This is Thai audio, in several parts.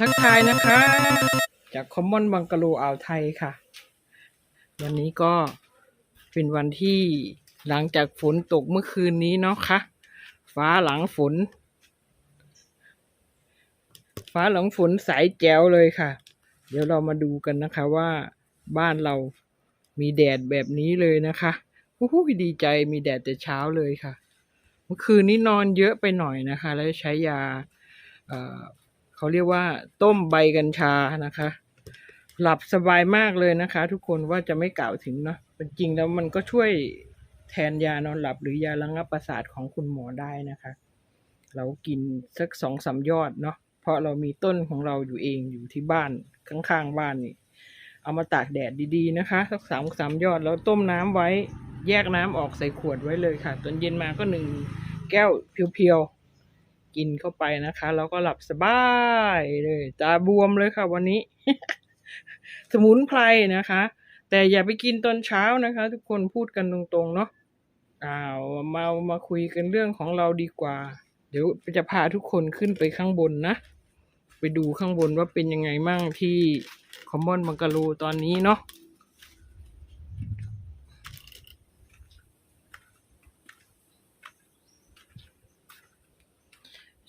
ทักทายนะคะ จากคอมมอนบังกะโลอ่าวไทยค่ะ วันนี้ก็เป็นวันที่หลังจากฝนตกเมื่อคืนนี้เนาะค่ะ ฟ้าหลังฝน ฟ้าหลังฝนใสแจ๋วเลยค่ะ เดี๋ยวเรามาดูกันนะคะว่าบ้านเรามีแดดแบบนี้เลยนะคะโอ้โหดีใจมีแดดแต่เช้าเลยค่ะ เมื่อคืนนี้นอนเยอะไปหน่อยนะคะ แล้วใช้ยา เขาเรียกว่าต้มใบกัญชานะคะ หลับสบายมากเลยนะคะ ทุกคนว่าจะไม่กล่าวถึงเนาะเป็นจริงแล้วมันก็ช่วยแทนยานอนหลับหรือยาระงับประสาทของคุณหมอได้นะคะ เรากินสักสองสามยอดเนาะเพราะเรามีต้นของเราอยู่เองอยู่ที่บ้านข้างๆบ้านนี่เอามาตากแดดดีๆนะคะ สักสามสามยอดแล้วต้มน้ำไว้ แยกน้ำออกใส่ขวดไว้เลยค่ะ ตอนเย็นมาก็หนึ่งแก้วเพียวๆ กินเข้าไปนะคะ แล้วก็หลับสบายเลยตาบวมเลยค่ะวันนี้ สมุนไพรนะคะ แต่อย่าไปกินตอนเช้านะคะ ทุกคนพูดกันตรงๆเนาะอ้าวมามาคุยกันเรื่องของเราดีกว่า เดี๋ยวจะพาทุกคนขึ้นไปข้างบนนะ ไปดูข้างบนว่าเป็นยังไงมั่งที่คอมมอนบังกะโลตอนนี้เนาะ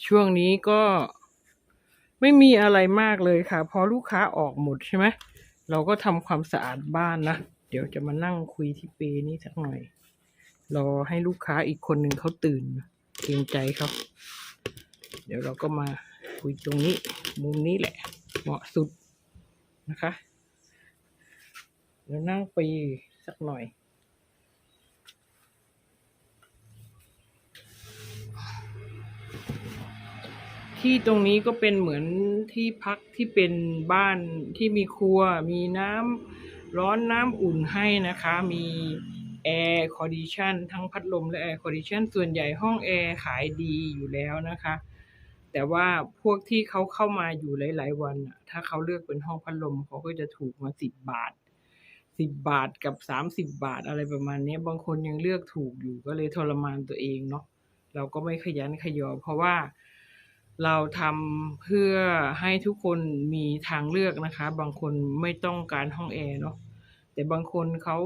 ช่วงนี้ก็ไม่มีอะไรมากเลยค่ะ พอลูกค้าออกหมดใช่ไหมเราก็ทำความสะอาดบ้านนะ เดี๋ยวจะมานั่งคุยที่เปนี้สักหน่อย รอให้ลูกค้าอีกคนหนึ่งเขาตื่นเกรงใจเขาเดี๋ยวเราก็มาคุยตรงนี้ มุมนี้แหละ เหมาะสุดนะคะ เดี๋ยวนั่งปีสักหน่อย ที่ตรงนี้ก็เป็นเหมือนที่พักที่เป็นบ้านที่มีครัว มีน้ำร้อนน้ำอุ่นให้นะคะ มีแอร์คอดิชันทั้งพัดลมและแอร์คอดิชันส่วนใหญ่ห้องแอร์ขายดีอยู่แล้วนะคะ แต่ว่าพวกที่เขาเข้ามาอยู่หลาย ๆ วันน่ะถ้าเขาเลือกเป็นห้องพัดลมเขาก็จะถูกมาสิบบาทสิบบาทกับสามสิบบาทอะไรประมาณนี้บางคนยังเลือกถูกอยู่ก็เลยทรมานตัวเองเนาะเราก็ไม่ขยันขยอ เพราะว่า เราทำเพื่อให้ทุกคนมีทางเลือกนะคะ บางคนไม่ต้องการห้องแอร์เนาะแต่บางคนเขา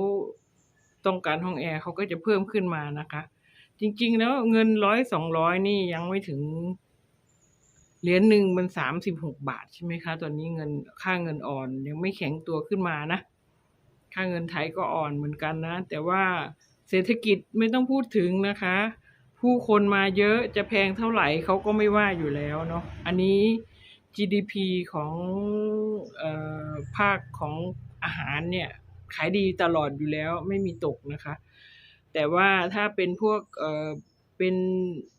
ต้องการห้องแอร์เขาก็จะเพิ่มขึ้นมานะคะ จริง ๆ แล้วเงินร้อยสองร้อยนี่ยังไม่ถึงเหรียญหนึ่งมันสามสิบหกบาทใช่ไหมคะ ตอนนี้เงินค่าเงินอ่อนยังไม่แข็งตัวขึ้นมานะ ค่าเงินไทยก็อ่อนเหมือนกันนะ แต่ว่าเศรษฐกิจไม่ต้องพูดถึงนะคะ ผู้คนมาเยอะจะแพงเท่าไหร่เขาก็ไม่ว่าอยู่แล้วเนาะอันนี้ GDP ของเอ่อภาคของอาหารเนี่ยขายดีตลอดอยู่แล้วไม่มีตกนะคะ แต่ว่าถ้าเป็นพวกเออเป็น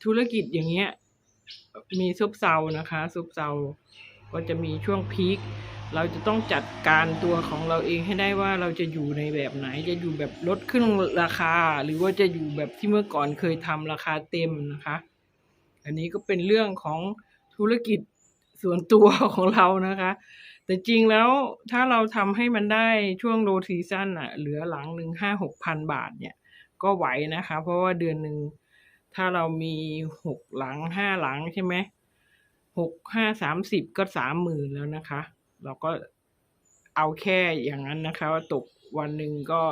ธุรกิจอย่างเงี้ยมีซบเซานะคะซบเซาก็จะมีช่วงพีค เราจะต้องจัดการตัวของเราเองให้ได้ว่าเราจะอยู่ในแบบไหน จะอยู่แบบลดขึ้นราคา หรือว่าจะอยู่แบบที่เมื่อก่อนเคยทำราคาเต็มนะคะ อันนี้ก็เป็นเรื่องของธุรกิจส่วนตัวของเรานะคะ แต่จริงแล้วถ้าเราทำให้มันได้ช่วงโลทีซันอะเหลือหลังหนึ่งห้าหกพันบาทเนี่ยก็ไหวนะคะ เพราะว่าเดือนหนึ่งถ้าเรามีหกหลังห้าหลังใช่ไหมหกห้าสามสิบก็สามหมื่นแล้วนะคะ เราก็เอาแค่อย่างนั้นนะคะ ว่าตกวันหนึ่งก็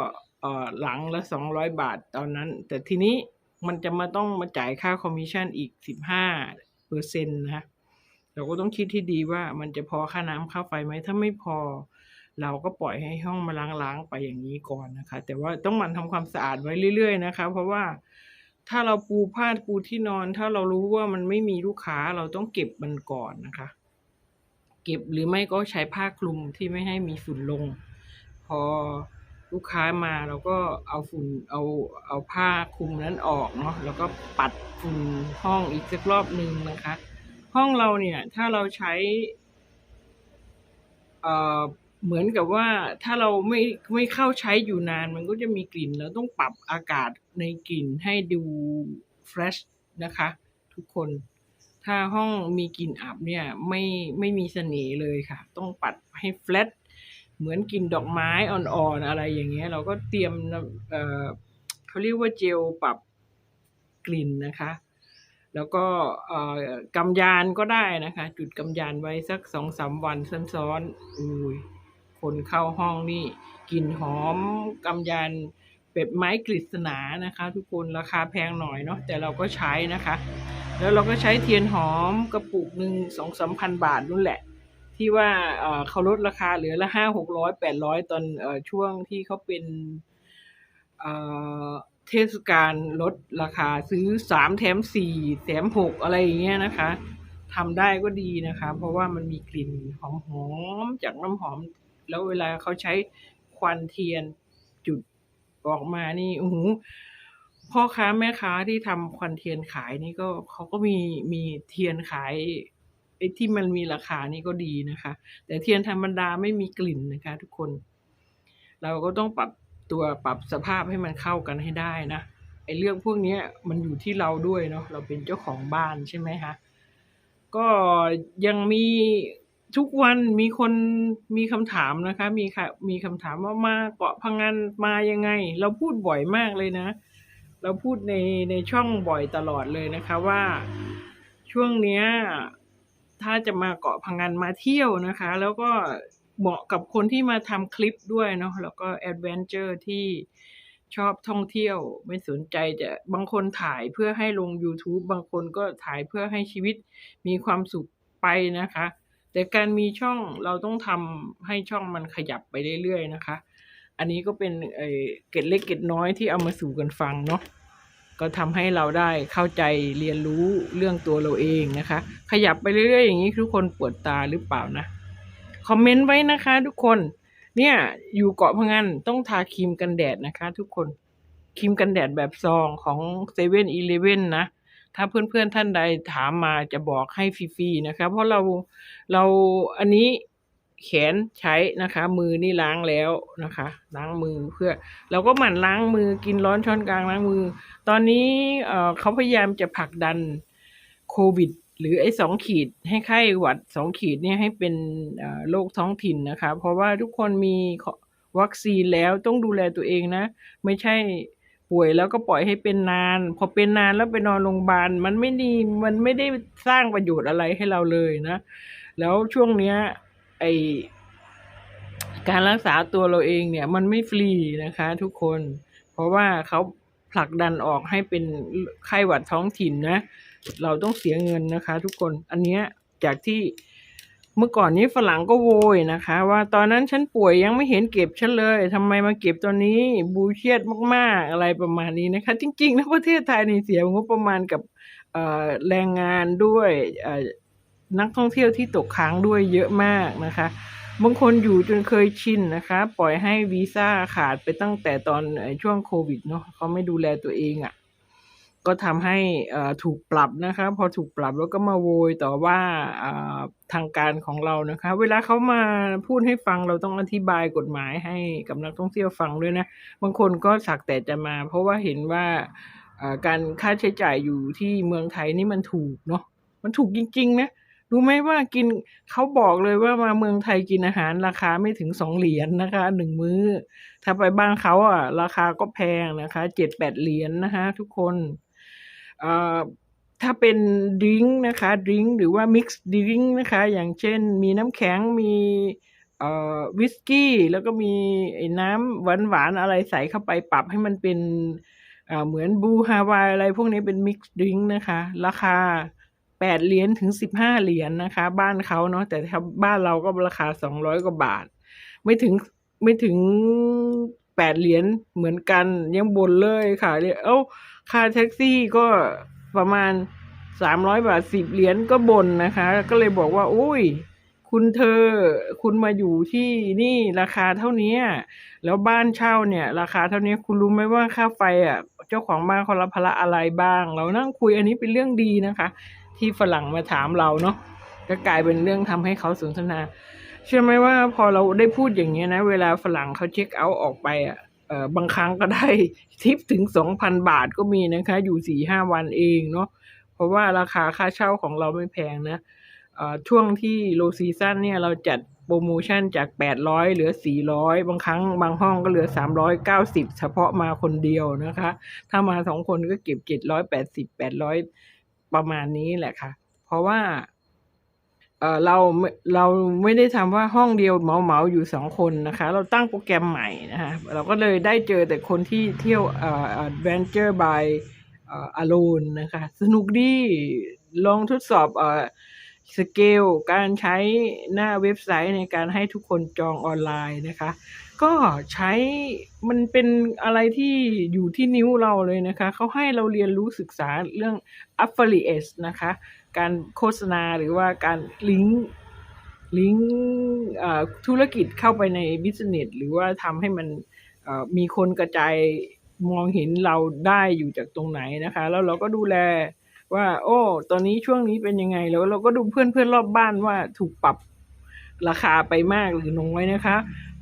เออหลังละสองร้อยบาทตอนนั้น แต่ทีนี้มันจะมาต้องมาจ่ายค่าคอมมิชชั่นอีกสิบห้าเปอร์เซ็นต์นะเราก็ต้องคิดที่ดีว่ามันจะพอค่าน้ำค่าไฟไหมถ้าไม่พอ เราก็ปล่อยให้ห้องมาล้างๆไปอย่างนี้ก่อนนะคะ แต่ว่าต้องมันทำความสะอาดไว้เรื่อย ๆ นะคะ เพราะว่าถ้าเราปูผ้าปูที่นอน ถ้าเรารู้ว่ามันไม่มีลูกค้าเราต้องเก็บมันก่อนนะคะ เก็บหรือไม่ก็ใช้ผ้าคลุมที่ไม่ให้มีฝุ่นลง พอลูกค้ามาเราก็เอาฝุ่นเอาเอาผ้าคลุมนั้นออกเนาะแล้วก็ปัดฝุ่นห้องอีกสักรอบหนึ่งนะคะ ห้องเราเนี่ยถ้าเราใช้เอ่อเหมือนกับว่าถ้าเราไม่ไม่เข้าใช้อยู่นานมันก็จะมีกลิ่นเราต้องปรับอากาศในกลิ่นให้ดูเฟรชนะคะ ทุกคน ถ้าห้องมีกลิ่นอับเนี่ยไม่ไม่มีเสน่ห์เลยค่ะ ต้องปัดให้เฟลตเหมือนกลิ่นดอกไม้อ่อนๆอะไรอย่างเงี้ย เราก็เตรียมเอ่อเขาเรียกว่าเจลปรับกลิ่นนะคะ แล้วก็เอ่อกำยานก็ได้นะคะ จุดกำยานไว้สักสองสามวันซ้อนๆอุ้ยคนเข้าห้องนี่กลิ่นหอมกำยานเป็ดไม้กฤษณานะคะ ทุกคนราคาแพงหน่อยเนาะแต่เราก็ใช้นะคะ แล้วเราก็ใช้เทียนหอมกระปุกหนึ่งสองสามพันบาทนู่นแหละ ที่ว่าเขาลดราคาเหลือละห้าหกร้อยแปดร้อยตอนอช่วงที่เขาเป็นเทศกาลลดราคาซื้อสามแถมสี่แถมหกอะไรอย่างเงี้ยนะคะทำได้ก็ดีนะคะ เพราะว่ามันมีกลิ่นหอมๆจากน้ำหอม แล้วเวลาเขาใช้ควันเทียนจุดออกมานี่โอ้โห พ่อค้าแม่ค้าที่ทำควันเทียนขายนี่ก็เขาก็มีมีเทียนขายไอ้ที่มันมีราคานี่ก็ดีนะคะ แต่เทียนธรรมดาไม่มีกลิ่นนะคะ ทุกคน เราก็ต้องปรับตัวปรับสภาพให้มันเข้ากันให้ได้นะไอ้เรื่องพวกนี้มันอยู่ที่เราด้วยเนาะเราเป็นเจ้าของบ้านใช่ไหมคะก็ยังมีทุกวันมีคนมีคำถามนะคะ มีค่ะมีคำถามว่ามาเกาะพังงานมายังไง เราพูดบ่อยมากเลยนะ เราพูดในในช่องบ่อยตลอดเลยนะคะว่าช่วงเนี้ยถ้าจะมาเกาะพังงานมาเที่ยวนะคะ แล้วก็เหมาะกับคนที่มาทำคลิปด้วยเนาะแล้วก็แอดเวนเจอร์ที่ชอบท่องเที่ยว ไม่สนใจจะบางคนถ่ายเพื่อให้ลง YouTube บางคนก็ถ่ายเพื่อให้ชีวิตมีความสุขไปนะคะ แต่การมีช่องเราต้องทำให้ช่องมันขยับไปเรื่อยๆนะคะ อันนี้ก็เป็นเอ่อเกร็ดเล็กเกร็ดน้อยที่เอามาสู่กันฟังเนาะก็ทำให้เราได้เข้าใจเรียนรู้เรื่องตัวเราเองนะคะ ขยับไปเรื่อยๆอย่างนี้ทุกคนปวดตาหรือเปล่านะ คอมเมนต์ไว้นะคะทุกคน เนี่ยอยู่เกาะพังงานต้องทาครีมกันแดดนะคะ ทุกคนครีมกันแดดแบบซองของเซเว่นอีเลเว่นนะ ถ้าเพื่อนๆท่านใดถามมาจะบอกให้ฟรีๆนะคะ เพราะเราเราอันนี้ แขนใช้นะคะ มือนี่ล้างแล้วนะคะ ล้างมือเพื่อ เราก็หมั่นล้างมือกินร้อนช้อนกลางล้างมือ ตอนนี้เอ่อเขาพยายามจะผลักดันโควิด หรือไอ้สองขีดให้ไข้หวัดสองขีดเนี่ยให้เป็นโรคท้องถิ่นนะคะ เพราะว่าทุกคนมีวัคซีนแล้วต้องดูแลตัวเองนะ ไม่ใช่ป่วยแล้วก็ปล่อยให้เป็นนาน พอเป็นนานแล้วไปนอนโรงพยาบาลมันไม่ดีมันไม่ได้สร้างประโยชน์อะไรให้เราเลยนะ แล้วช่วงเนี้ย ไอการรักษาตัวเราเองเนี่ย มันไม่ฟรีนะคะ ทุกคน เพราะว่าเขาผลักดันออกให้เป็นไข้หวัดท้องถิ่นนะ เราต้องเสียเงินนะคะ ทุกคน อันเนี้ยจากที่เมื่อก่อนนี้ฝรั่งก็โวยนะคะ ว่าตอนนั้นฉันป่วยยังไม่เห็นเก็บฉันเลยทำไมมาเก็บตอนนี้บูเชียดมาก ๆ อะไรประมาณนี้นะคะ จริงๆนะประเทศไทยนี่เสียงบประมาณกับแรงงานด้วย นักท่องเที่ยวที่ตกค้างด้วยเยอะมากนะคะ บางคนอยู่จนเคยชินนะคะ ปล่อยให้วีซ่าขาดไปตั้งแต่ตอนช่วงโควิดเนาะเขาไม่ดูแลตัวเองอะ่ะ ก็ทำให้ถูกปรับนะคะ พอถูกปรับแล้วก็มาโวยต่อว่าทางการของเรานะคะ เวลาเขามาพูดให้ฟังเราต้องอธิบายกฎหมายให้กับนักท่องเที่ยวฟังด้วยนะ บางคนก็สักแต่จะมา เพราะว่าเห็นว่าอ่าการค่าใช้จ่ายอยู่ที่เมืองไทยนี่มันถูกเนาะมันถูกจริงๆนะ รู้ไหมว่ากินเขาบอกเลยว่ามาเมืองไทยกินอาหารราคาไม่ถึงสองเหรียญนะคะหนึ่งมื้อ ถ้าไปบ้านเขาอะ ราคาก็แพงนะคะเจ็ดแปดเหรียญนะคะ ทุกคนเอ่อถ้าเป็นดริงนะคะดริงหรือว่ามิกซ์ดริงนะคะ อย่างเช่น มีน้ำแข็งมีเอ่อวิสกี้แล้วก็มีน้ำหวานๆอะไรใส่เข้าไปปรับให้มันเป็นเหมือนบูฮาวายอะไรพวกนี้เป็นมิกซ์ดริงนะคะ ราคา แปดเหรียญถึงสิบห้าเหรียญนะคะ บ้านเขาเนาะแต่ถ้าบ้านเราก็ราคาสองร้อยกว่าบาท ไม่ถึงไม่ถึงแปดเหรียญเหมือนกันยังบ่นเลยค่ะเรียเอ้าค่าแท็กซี่ก็ประมาณสามร้อยบาทสิบเหรียญก็บ่นนะคะ ก็เลยบอกว่า อุ้ย คุณเธอ คุณมาอยู่ที่นี่ราคาเท่านี้แล้วบ้านเช่าเนี่ย ราคาเท่านี้คุณรู้ไหมว่าค่าไฟอะ เจ้าของบ้านเขารับภาระอะไรบ้าง เรานั่งคุยอันนี้เป็นเรื่องดีนะคะ ที่ฝรั่งมาถามเราเนาะก็กลายเป็นเรื่องทำให้เขาสนทนา เชื่อไหมว่าพอเราได้พูดอย่างเงี้นะ เวลาฝรั่งเขาเช็คเอาท์ออกไปอะเออบางครั้งก็ได้ทิปถึงสองพันบาทก็มีนะคะ อยู่สี่ห้าวันเองเนาะเพราะว่าราคาค่าเช่าของเราไม่แพงนะช่วงที่โลซีซั่นเนี่ยเราจัดโปรโมชั่นจากแปดร้อยเหลือสี่ร้อยบางครั้งบางห้องก็เหลือสามร้อยเก้าสิบเฉพาะมาคนเดียวนะคะ ถ้ามาสองคนก็เก็บเจ็ดร้อยแประมาณนี้แหละค่ะ เพราะว่า เออเราไม่เราไม่ได้ทำว่าห้องเดียวเหมาเหมาอยู่สองคนนะคะ เราตั้งโปรแกรมใหม่นะคะเราก็เลยได้เจอแต่คนที่เที่ยวเอ่อ adventure by เอ่อ alone นะคะ สนุกดีลองทดสอบเอ่อสเกลการใช้หน้าเว็บไซต์ในการให้ทุกคนจองออนไลน์นะคะ ก็ใช้มันเป็นอะไรที่อยู่ที่นิ้วเราเลยนะคะ เขาให้เราเรียนรู้ศึกษาเรื่อง affiliate นะคะ การโฆษณาหรือว่าการลิงก์ลิงก์ธุรกิจเข้าไปในบิสเนสหรือว่าทำให้มันมีคนกระจายมองเห็นเราได้อยู่จากตรงไหนนะคะ แล้วเราก็ดูแลว่า โอ้ ตอนนี้ช่วงนี้เป็นยังไง แล้วเราก็ดูเพื่อนเพื่อนรอบบ้านว่าถูกปรับ ราคาไปมากหรือน้อยนะคะ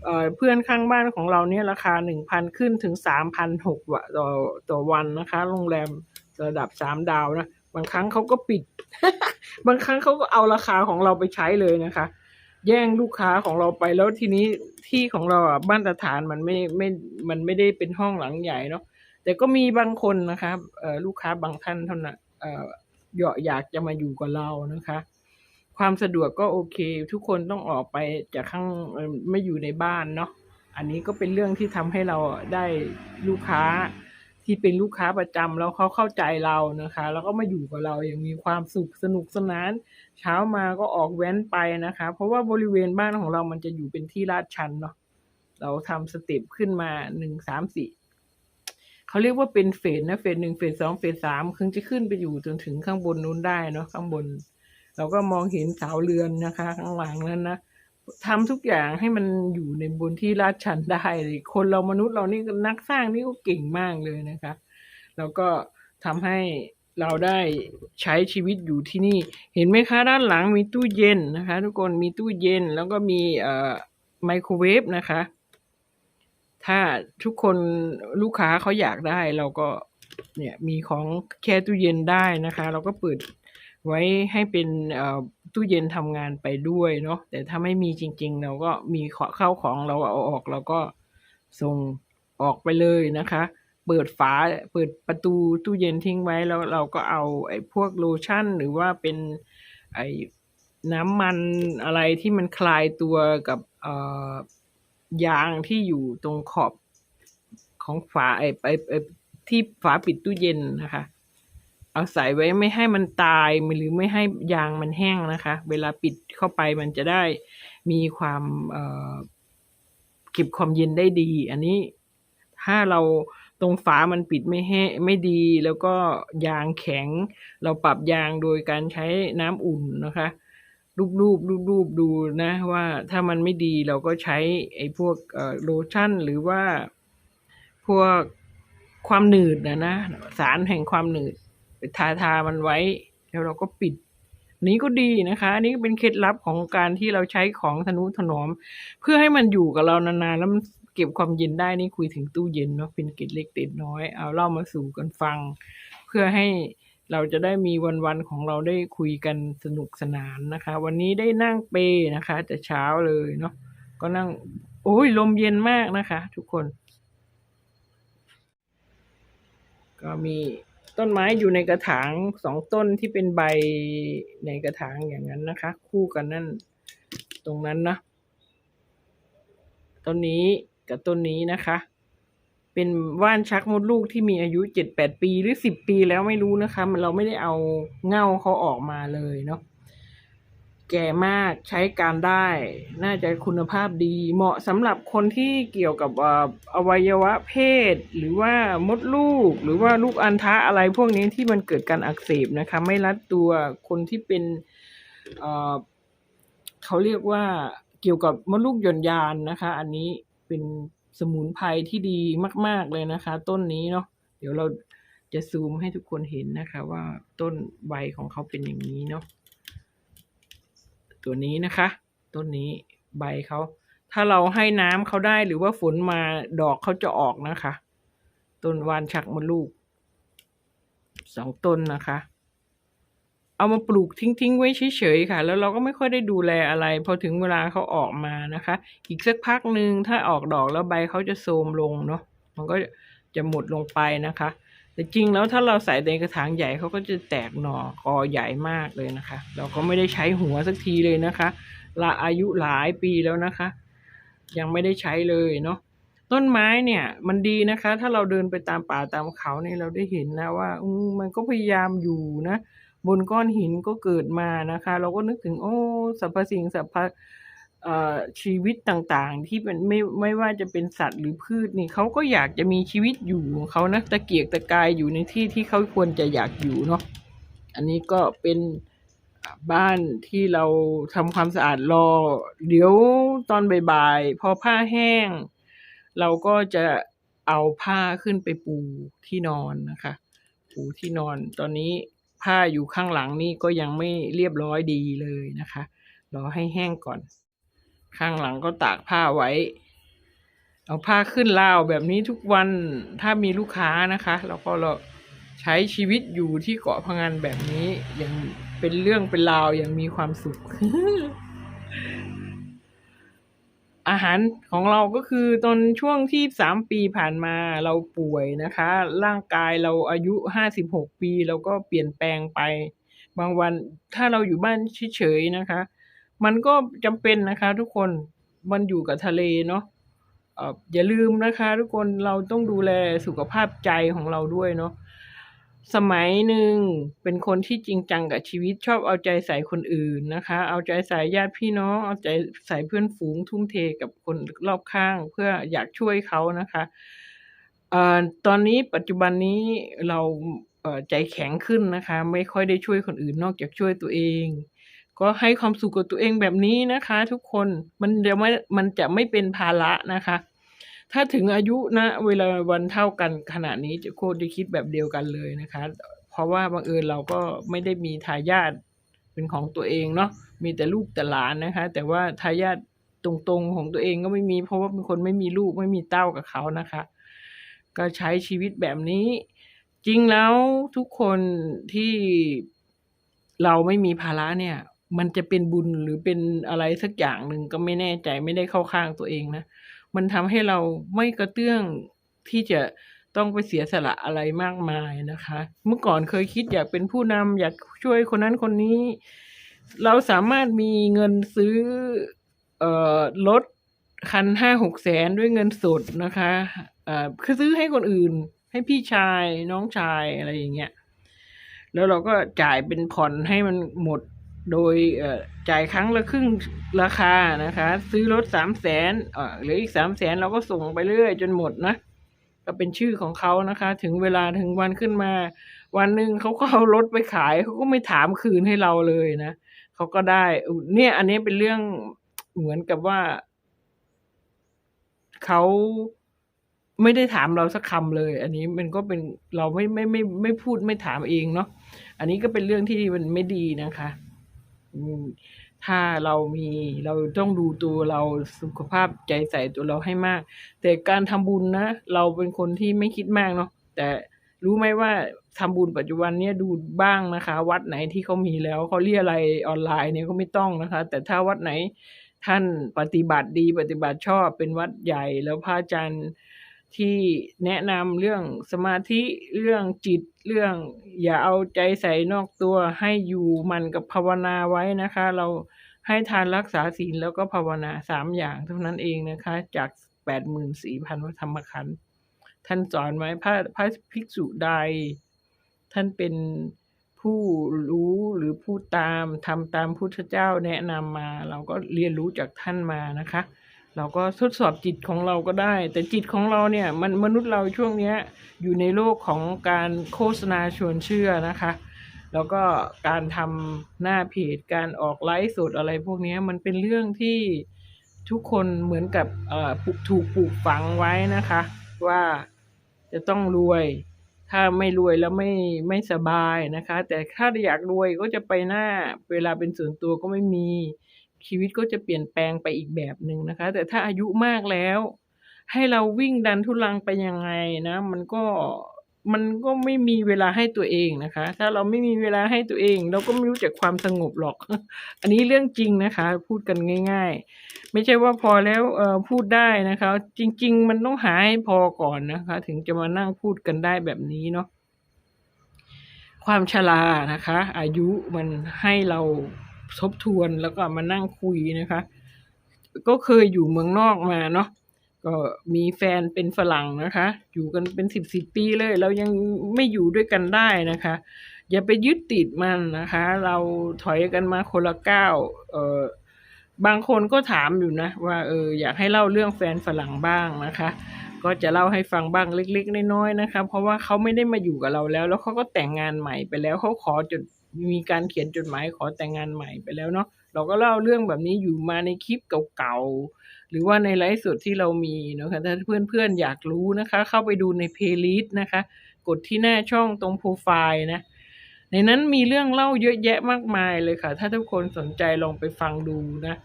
เเพื่อนข้างบ้านของเราเนี่ยราคาหนึ่งพันขึ้นถึงสามพันหกต่อต่อวันนะคะ โรงแรมระดับสามดาวนะ บางครั้งเขาก็ปิด บางครั้งเขาก็เอาราคาของเราไปใช้เลยนะคะ แย่งลูกค้าของเราไปแล้วทีนี้ที่ของเราอะมาตรฐานมันไม่ไม่ มันไม่ได้เป็นห้องหลังใหญ่เนาะ แต่ก็มีบางคนนะคะลูกค้าบางท่านเท่านั้นเอ่ออยอยากจะมาอยู่กับเรานะคะ ความสะดวกก็โอเค ทุกคนต้องออกไปจากข้างไม่อยู่ในบ้านเนาะอันนี้ก็เป็นเรื่องที่ทำให้เราได้ลูกค้าที่เป็นลูกค้าประจำแล้วเขาเข้าใจเรานะคะ แล้วก็มาอยู่กับเราอย่างมีความสุขสนุกสนาน เช้ามาก็ออกแว้นไปนะคะ เพราะว่าบริเวณบ้านของเรามันจะอยู่เป็นที่ลาดชันเนาะเราทำสเต็ปขึ้นมาหนึ่งสามสี่เขาเรียกว่าเป็นเฟสนะเฟสหนึ่งเฟสสองเฟสสามคือจะขึ้นไปอยู่จนถึงข้างบนนู้นได้เนาะข้างบน เราก็มองเห็นเสาเรือนนะคะ ข้างหลังนั้นนะทำทุกอย่างให้มันอยู่ในบนที่ลาดชันได้เลยคนเรามนุษย์เรานี่นักสร้างนี่ก็เก่งมากเลยนะคะ แล้วก็ทำให้เราได้ใช้ชีวิตอยู่ที่นี่ เห็นไหมคะด้านหลังมีตู้เย็นนะคะ ทุกคนมีตู้เย็นแล้วก็มีเอ่อไมโครเวฟนะคะ ถ้าทุกคนลูกค้าเขาอยากได้เราก็เนี่ยมีของแช่ตู้เย็นได้นะคะ เราก็เปิด ไว้ให้เป็นตู้เย็นทำงานไปด้วยเนาะแต่ถ้าไม่มีจริง ๆ เราก็มีข้าวของเราเอาออกเราก็ส่งออกไปเลยนะคะ เปิดฝาเปิดประตูตู้เย็นทิ้งไว้แล้วเราก็เอาไอ้พวกโลชั่น หรือว่าเป็นไอ้น้ำมันอะไรที่มันคลายตัวกับยางที่อยู่ตรงขอบของฝาไอ้ไอ้ที่ฝาปิดตู้เย็นนะคะ เอาใส่ไว้ไม่ให้มันตายหรือไม่ให้ยางมันแห้งนะคะ เวลาปิดเข้าไปมันจะได้มีความเเก็บความเย็นได้ดี อันนี้ถ้าเราตรงฝามันปิดไม่แห้ไม่ดี แล้วก็ยางแข็ง เราปรับยางโดยการใช้น้ำอุ่นนะคะรูปๆรูปๆดูนะว่าถ้ามันไม่ดีเราก็ใช้ไอ้พวกโลชั่นหรือว่าพวกความหนืดนะนะสารแห่งความหนืด ไปทาทามันไว้ แล้วเราก็ปิดนี้ก็ดีนะคะอันนี้ก็เป็นเคล็ดลับของการที่เราใช้ของทนุถนอม เพื่อให้มันอยู่กับเรานานๆแล้วมันเก็บความเย็นได้นี่คุยถึงตู้เย็นเนาะเป็นเกร็ดเล็กเกร็ดน้อยเอาเล่ามาสู่กันฟัง เพื่อให้เราจะได้มีวันๆของเราได้คุยกันสนุกสนานนะคะ วันนี้ได้นั่งเปนะคะ แต่เช้าเลยเนาะก็นั่ง โอ้ยลมเย็นมากนะคะ ทุกคน ก็มี ต้นไม้อยู่ในกระถางสองต้นที่เป็นใบในกระถางอย่างนั้นนะคะ คู่กันนั่นตรงนั้นนะต้นนี้กับต้นนี้นะคะ เป็นว่านชักมดลูกที่มีอายุเจ็ดแปดปีหรือสิบปีแล้วไม่รู้นะคะ มันเราไม่ได้เอาเง่าเขาออกมาเลยเนาะ แก่มากใช้การได้ น่าจะคุณภาพดี เหมาะสำหรับคนที่เกี่ยวกับออวัยวะเพศ หรือว่ามดลูก หรือว่าลูกอัณฑะอะไรพวกนี้ที่มันเกิดการอักเสบนะคะ ไม่รัดตัวคนที่เป็นเอ่อเขาเรียกว่าเกี่ยวกับมดลูกหย่อนยานนะคะ อันนี้เป็นสมุนไพรที่ดีมาก ๆเลยนะคะ ต้นนี้เนาะเดี๋ยวเราจะซูมให้ทุกคนเห็นนะคะ ว่าต้นใบของเขาเป็นอย่างนี้เนาะ ตัวนี้นะคะ ต้นนี้ใบเขาถ้าเราให้น้ำเขาได้หรือว่าฝนมาดอกเขาจะออกนะคะ ต้นวานชักมดลูกสองต้นนะคะ เอามาปลูกทิ้งๆไว้เฉยๆค่ะ แล้วเราก็ไม่ค่อยได้ดูแลอะไร พอถึงเวลาเขาออกมานะคะ อีกสักพักหนึ่งถ้าออกดอกแล้วใบเขาจะโทรมลงเนาะมันก็จะหมดลงไปนะคะ แต่จริงแล้วถ้าเราใส่ในกระถางใหญ่เขาก็จะแตกหน่อกอใหญ่มากเลยนะคะ เราก็ไม่ได้ใช้หัวสักทีเลยนะคะละอายุหลายปีแล้วนะคะ ยังไม่ได้ใช้เลยเนาะต้นไม้เนี่ยมันดีนะคะ ถ้าเราเดินไปตามป่าตามเขาเนี่ยเราได้เห็นนะว่าอืมันก็พยายามอยู่นะ บนก้อนหินก็เกิดมานะคะ เราก็นึกถึง โอ้สรรพสิ่งสรรพ ชีวิตต่างๆ ที่เป็นไม่ไม่ว่าจะเป็นสัตว์หรือพืชนี่เขาก็อยากจะมีชีวิตอยู่ของเขานะตะเกียกตะกายอยู่ในที่ที่เขาควรจะอยากอยู่เนาะอันนี้ก็เป็นบ้านที่เราทำความสะอาดรอ เดี๋ยวตอนบ่ายๆพอผ้าแห้ง เราก็จะเอาผ้าขึ้นไปปูที่นอนนะคะ ปูที่นอนตอนนี้ผ้าอยู่ข้างหลังนี่ก็ยังไม่เรียบร้อยดีเลยนะคะรอให้แห้งก่อน ข้างหลังก็ตากผ้าไว้ เอาผ้าขึ้นราวแบบนี้ทุกวันถ้ามีลูกค้านะคะ แล้วก็เราใช้ชีวิตอยู่ที่เกาะพะงันแบบนี้อยังเป็นเรื่องเป็นราวอย่างมีความสุข อาหารของเราก็คือตอนช่วงที่สามปีผ่านมาเราป่วยนะคะ ร่างกายเราอายุห้าสิบหกปีเราก็เปลี่ยนแปลงไป บางวันถ้าเราอยู่บ้านเฉยๆนะคะ มันก็จำเป็นนะคะทุกคนมันอยู่กับทะเลเนาะเอ่ออย่าลืมนะคะ ทุกคนเราต้องดูแลสุขภาพใจของเราด้วยเนาะสมัยหนึ่งเป็นคนที่จริงจังกับชีวิตชอบเอาใจใส่คนอื่นนะคะ เอาใจใส่ญาติพี่น้อง เอาใจใส่เพื่อนฝูงทุ่มเทกับคนรอบข้างเพื่ออยากช่วยเขานะคะเอ่อตอนนี้ปัจจุบันนี้เราเอ่อใจแข็งขึ้นนะคะ ไม่ค่อยได้ช่วยคนอื่นนอกจากช่วยตัวเอง ก็ให้ความสุขกับตัวเองแบบนี้นะคะ ทุกคนมันจะไม่มันจะไม่เป็นภาระนะคะ ถ้าถึงอายุนะ เวลาวันเท่ากันขนาดนี้จะโคตรจะคิดแบบเดียวกันเลยนะคะ เพราะว่าบังเอิญเราก็ไม่ได้มีทายาทเป็นของตัวเองเนาะมีแต่ลูกแต่หลานนะคะ แต่ว่าทายาทตรงๆของตัวเองก็ไม่มี เพราะว่าเป็นคนไม่มีลูกไม่มีเต้ากับเขานะคะ ก็ใช้ชีวิตแบบนี้ จริงแล้วทุกคนที่เราไม่มีภาระเนี่ย มันจะเป็นบุญหรือเป็นอะไรสักอย่างหนึ่งก็ไม่แน่ใจไม่ได้เข้าข้างตัวเองนะ มันทำให้เราไม่กระเตื้องที่จะต้องไปเสียสละอะไรมากมายนะคะ เมื่อก่อนเคยคิดอยากเป็นผู้นำอยากช่วยคนนั้นคนนี้ เราสามารถมีเงินซื้อเอ่อรถคันห้าหกแสนด้วยเงินสดนะคะเอ่อคือซื้อให้คนอื่น ให้พี่ชายน้องชายอะไรอย่างเงี้ย แล้วเราก็จ่ายเป็นผ่อนให้มันหมด โดยจ่ายครั้งละครึ่งราคานะคะ ซื้อรถสามแสนหลืออีกสามแสนเราก็ส่งไปเรื่อยจนหมดนะก็เป็นชื่อของเขานะคะ ถึงเวลาถึงวันขึ้นมา วันหนึ่งเขาก็เอารถไปขายเขาก็ไม่ถามคืนให้เราเลยนะเขาก็ได้เนี่ยอันนี้เป็นเรื่องเหมือนกับว่าเขาไม่ได้ถามเราสักคำเลย อันนี้มันก็เป็นเราไม่ไม่ไม่ไม่พูดไม่ถามเองเนาะอันนี้ก็เป็นเรื่องที่มันไม่ดีนะคะ ถ้าเรามีเราต้องดูตัวเราสุขภาพใจใส่ตัวเราให้มาก แต่การทำบุญนะ เราเป็นคนที่ไม่คิดมากเนาะแต่รู้ไหมว่าทำบุญปัจจุบันเนี้ยดูบ้างนะคะ วัดไหนที่เขามีแล้วเขาเรียอะไรออนไลน์เนี่ยก็ไม่ต้องนะคะ แต่ถ้าวัดไหนท่านปฏิบัติดีปฏิบัติชอบเป็นวัดใหญ่แล้วพระอาจารย์ ที่แนะนำเรื่องสมาธิเรื่องจิตเรื่อง อย่าเอาใจใส่นอกตัวให้อยู่มันกับภาวนาไว้นะคะ เราให้ทานรักษาศีลแล้วก็ภาวนาสามอย่างเท่านั้นเองนะคะ จากแปดหมื่นสี่พันพระธรรมขันธ์ท่านสอนไว้พระพระภิกษุใด ท่านเป็นผู้รู้หรือผู้ตามทำตามพุทธเจ้าแนะนำมา เราก็เรียนรู้จากท่านมานะคะ เราก็ทดสอบจิตของเราก็ได้ แต่จิตของเราเนี่ยมันมนุษย์เราช่วงเนี้ยอยู่ในโลกของการโฆษณาชวนเชื่อนะคะ แล้วก็การทำหน้าเพจการออกไลฟ์สดอะไรพวกนี้มันเป็นเรื่องที่ทุกคนเหมือนกับถูกปลูกฝังไว้นะคะ ว่าจะต้องรวย ถ้าไม่รวยแล้วไม่ไม่สบายนะคะ แต่ถ้าอยากรวยก็จะไปหน้าเวลาเป็นส่วนตัวก็ไม่มี ชีวิตก็จะเปลี่ยนแปลงไปอีกแบบหนึ่งนะคะ แต่ถ้าอายุมากแล้ว ให้เราวิ่งดันทุลังไปยังไงนะ มันก็มันก็ไม่มีเวลาให้ตัวเองนะคะ ถ้าเราไม่มีเวลาให้ตัวเอง เราก็ไม่รู้จักความสงบหรอก อันนี้เรื่องจริงนะคะ พูดกันง่าย ๆ ไม่ใช่ว่าพอแล้วเออพูดได้นะคะ จริง ๆ มันต้องหาให้พอก่อนนะคะ ถึงจะมานั่งพูดกันได้แบบนี้เนาะความชรานะคะ อายุมันให้เรา ทบทวนแล้วก็มานั่งคุยนะคะ ก็เคยอยู่เมืองนอกมาเนาะก็มีแฟนเป็นฝรั่งนะคะ อยู่กันเป็นสิบสิบปีเลย เรายังไม่อยู่ด้วยกันได้นะคะ อย่าไปยึดติดมันนะคะ เราถอยกันมาคนละก้าวเออบางคนก็ถามอยู่นะ ว่าเอออยากให้เล่าเรื่องแฟนฝรั่งบ้างนะคะ ก็จะเล่าให้ฟังบ้างเล็ก ๆ น้อยๆนะคะ เพราะว่าเขาไม่ได้มาอยู่กับเราแล้ว แล้วเขาก็แต่งงานใหม่ไปแล้วเขาขอจด มีการเขียนจดหมายขอแต่งงานใหม่ไปแล้วเนาะเราก็เล่าเรื่องแบบนี้อยู่มาในคลิปเก่าๆ หรือว่าในไลฟ์สดที่เรามีนะคะถ้าเพื่อนๆอยากรู้นะคะ เข้าไปดูในเพลย์ลิสต์นะคะ กดที่หน้าช่องตรงโปรไฟล์นะ ในนั้นมีเรื่องเล่าเยอะแยะมากมายเลยค่ะ ถ้าทุกคนสนใจลองไปฟังดูนะ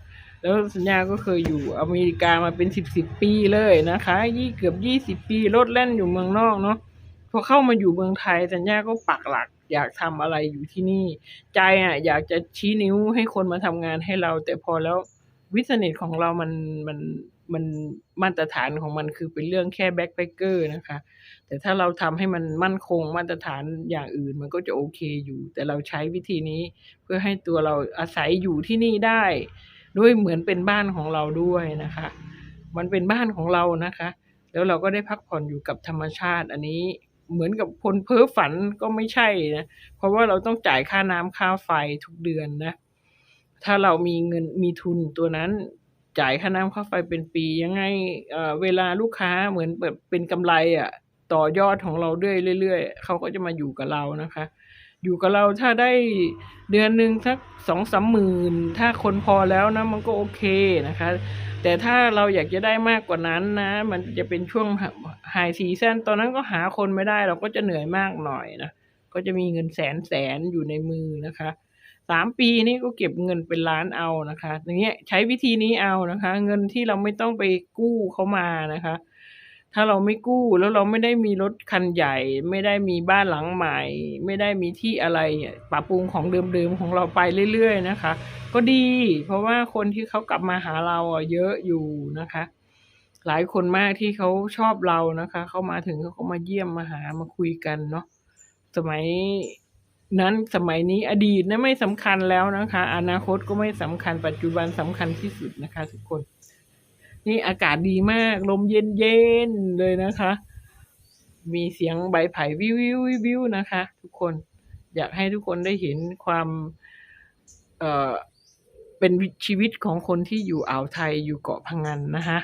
แล้วสัญญาก็เคยอยู่อเมริกามาเป็นสิบสิบปีเลยนะคะยี่เกือบยี่สิบปีรถแล่นอยู่เมืองนอกเนาะพอเข้ามาอยู่เมืองไทยสัญญาก็ปักหลัก อยากทำอะไรอยู่ที่นี่ ใจอะ อยากจะชี้นิ้วให้คนมาทำงานให้เรา แต่พอแล้ววิสเนตของเรามันมันมันมาตรฐานของมันคือเป็นเรื่องแค่แบ็คแพคเกอร์นะคะ แต่ถ้าเราทำให้มันมั่นคงมาตรฐานอย่างอื่นมันก็จะโอเคอยู่ แต่เราใช้วิธีนี้เพื่อให้ตัวเราอาศัยอยู่ที่นี่ได้ ด้วยเหมือนเป็นบ้านของเราด้วยนะคะ มันเป็นบ้านของเรานะคะ แล้วเราก็ได้พักผ่อนอยู่กับธรรมชาติอันนี้ เหมือนกับคนเพ้อฝันก็ไม่ใช่นะ เพราะว่าเราต้องจ่ายค่าน้ำค่าไฟทุกเดือนนะ ถ้าเรามีเงินมีทุนตัวนั้นจ่ายค่าน้ำค่าไฟเป็นปียังไงเเวลาลูกค้าเหมือนแบบเป็นกำไรอะ่ะ ต่อยอดของเราเรื่อยเรื่อยๆเขาก็จะมาอยู่กับเรานะคะ อยู่กับเราถ้าได้เดือนหนึ่งสักสองสามหมื่นถ้าคนพอแล้วนะมันก็โอเคนะคะ แต่ถ้าเราอยากจะได้มากกว่านั้นนะ มันจะเป็นช่วงไฮซีซันตอนนั้นก็หาคนไม่ได้เราก็จะเหนื่อยมากหน่อยนะ ก็จะมีเงินแสนแสนอยู่ในมือนะคะสามปีนี้ก็เก็บเงินเป็นล้านเอานะคะอย่างเงี้ยใช้วิธีนี้เอานะคะ เงินที่เราไม่ต้องไปกู้เขามานะคะ ถ้าเราไม่กู้แล้วเราไม่ได้มีรถคันใหญ่ ไม่ได้มีบ้านหลังใหม่ ไม่ได้มีที่อะไรปรับปรุงของเดิมๆของเราไปเรื่อยๆนะคะ ก็ดี เพราะว่าคนที่เขากลับมาหาเราอะเยอะอยู่นะคะ หลายคนมากที่เขาชอบเรานะคะ เขามาถึงเขาก็มาเยี่ยมมาหามาคุยกันเนาะสมัยนั้นสมัยนี้อดีตนะไม่สำคัญแล้วนะคะ อนาคตก็ไม่สำคัญปัจจุบันสำคัญที่สุดนะคะ ทุกคน นี่อากาศดีมาก ลมเย็นเย็นๆเลยนะคะ มีเสียงใบไผ่วิววิววิววิวนะคะ ทุกคนอยากให้ทุกคนได้เห็นความเอ่อเป็นชีวิตของคนที่อยู่อ่าวไทยอยู่เกาะพังงานนะคะ